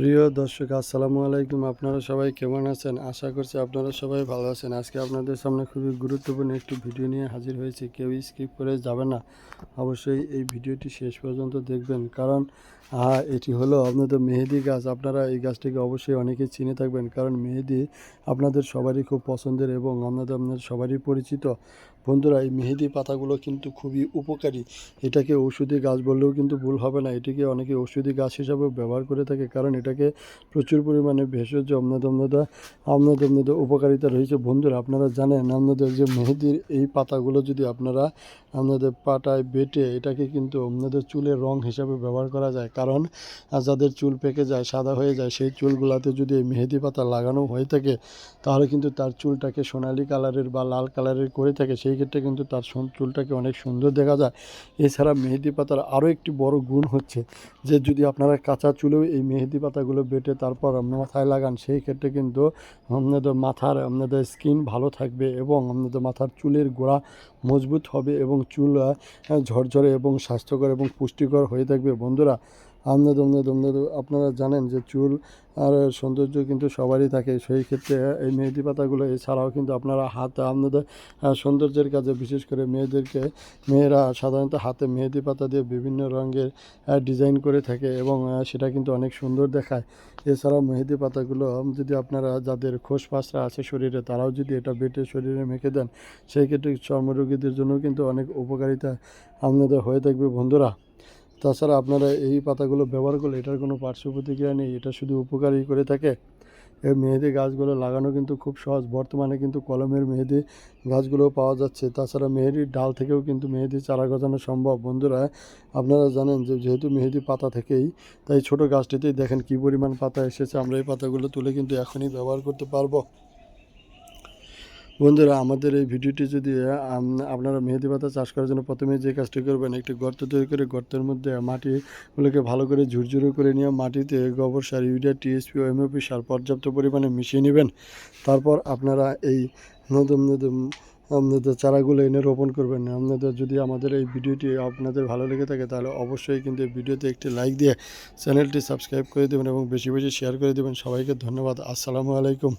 প্রিয় দর্শক, আসসালামু আলাইকুম। আপনারা সবাই কেমন আছেন? আশা করছি আপনারা সবাই ভালো আছেন। আজকে আপনাদের সামনে খুবই গুরুত্বপূর্ণ একটি ভিডিও নিয়ে হাজির হয়েছে। কেউ স্কিপ করে যাবে না। অবশ্যই এই ভিডিওটি শেষ পর্যন্ত দেখবেন। কারণ এটি হলো আপনাদের মেহেদি গাছ। আপনারা এই গাছটিকে অবশ্যই অনেকে চিনে থাকবেন। কারণ মেহেদি আপনাদের সবারই খুব পছন্দের এবং আপনাদের আপনাদের সবারই পরিচিত। বন্ধুরা, এই মেহেদি পাতাগুলো কিন্তু খুবই উপকারী। এটাকে ঔষধি গাছ বললেও কিন্তু ভুল হবে না। এটিকে অনেকে ঔষধি গাছ হিসাবেও ব্যবহার করে থাকে। কারণ এটাকে প্রচুর পরিমাণে ভেষজ অম্লদম্নতা অম্লদম্নতা উপকারিতা রয়েছে। বন্ধুরা, আপনারা জানেন আপনাদের যে মেহেদির এই পাতাগুলো যদি আপনারা আপনাদের পাটায় বেটে, এটাকে কিন্তু আপনাদের চুলের রং হিসাবে ব্যবহার করা যায়। কারণ যাদের চুল পেকে যায়, সাদা হয়ে যায়, সেই চুলগুলাতে যদি এই মেহেদি পাতা লাগানো হয়ে থাকে, তাহলে কিন্তু তার চুলটাকে সোনালি কালারের বা লাল কালারের করে থাকে। সেই ক্ষেত্রে কিন্তু তার চুলটাকে অনেক সুন্দর দেখা যায়। এছাড়া মেহেদি পাতার আরও একটি বড় গুণ হচ্ছে যে, যদি আপনারা কাঁচা চুলেও এই মেহেদি পাতাগুলো বেটে তারপর মাথায় লাগান, সেই ক্ষেত্রে কিন্তু আপনাদের মাথার, আপনাদের স্কিন ভালো থাকবে এবং আপনাদের মাথার চুলের গোড়া মজবুত হবে এবং চুল ঝরঝরে এবং স্বাস্থ্যকর এবং পুষ্টিকর হয়ে থাকবে। বন্ধুরা আপনাদের আপনাদের আপনাদের আপনারা জানেন যে চুল আর সৌন্দর্য কিন্তু সবারই থাকে। সেই ক্ষেত্রে এই মেহেদি পাতাগুলো এছাড়াও কিন্তু আপনারা হাত আপনাদের সৌন্দর্যের কাজে বিশেষ করে মেয়েদেরকে, মেয়েরা সাধারণত হাতে মেহেদি পাতা দিয়ে বিভিন্ন রঙের ডিজাইন করে থাকে এবং সেটা কিন্তু অনেক সুন্দর দেখায়। এছাড়াও মেহেদি পাতাগুলো যদি আপনারা যাদের খোসপাসরা আছে শরীরে, তারাও যদি এটা বেটে শরীরে মেখে দেন, সেই ক্ষেত্রে চর্মরোগীদের জন্য কিন্তু অনেক উপকারিতা আপনাদের হয়ে থাকবে। বন্ধুরা তাছাড়া আপনারা এই পাতাগুলো ব্যবহার করলে এটার কোনো পার্শ্ব প্রতিক্রিয়া নেই, এটা শুধু উপকারী করে থাকে। এই মেহেদি গাছগুলো লাগানো কিন্তু খুব সহজ, বর্তমানে কিন্তু কলমের মেহেদি গাছগুলো পাওয়া যাচ্ছে। তাছাড়া মেহেদির ডাল থেকেও কিন্তু মেহেদি চারা গজানো সম্ভব। বন্ধুরা, আপনারা জানেন যে যেহেতু মেহেদি পাতা থেকেই, তাই ছোট গাছটিতেই দেখেন কী পরিমাণ পাতা এসেছে। আমরা এই পাতাগুলো তুলে কিন্তু এখনই ব্যবহার করতে পারব। বন্ধুরা, আমাদের এই ভিডিওটি যদি আপনারা মেহেদি পাতা চাষ করার জন্য প্রথমে যে কাজটি করবেন, একটি গর্ত তৈরি করে গর্তের মধ্যে মাটিগুলোকে ভালো করে ঝুরঝুরে করে নিয়ে মাটিতে গোবর সার, ইউরিয়া, টিএসপি ও এমওপি সার পর্যাপ্ত পরিমাণে মিশিয়ে নেবেন। তারপর আপনারা এই নতুন নতুন আপনাদের চারাগুলো এনে রোপণ করবেন। আপনাদের যদি আমাদের এই ভিডিওটি আপনাদের ভালো লেগে থাকে, তাহলে অবশ্যই কিন্তু এই ভিডিওতে একটি লাইক দিয়ে চ্যানেলটি সাবস্ক্রাইব করে দেবেন এবং বেশি বেশি শেয়ার করে দেবেন। সবাইকে ধন্যবাদ। আসসালামু আলাইকুম।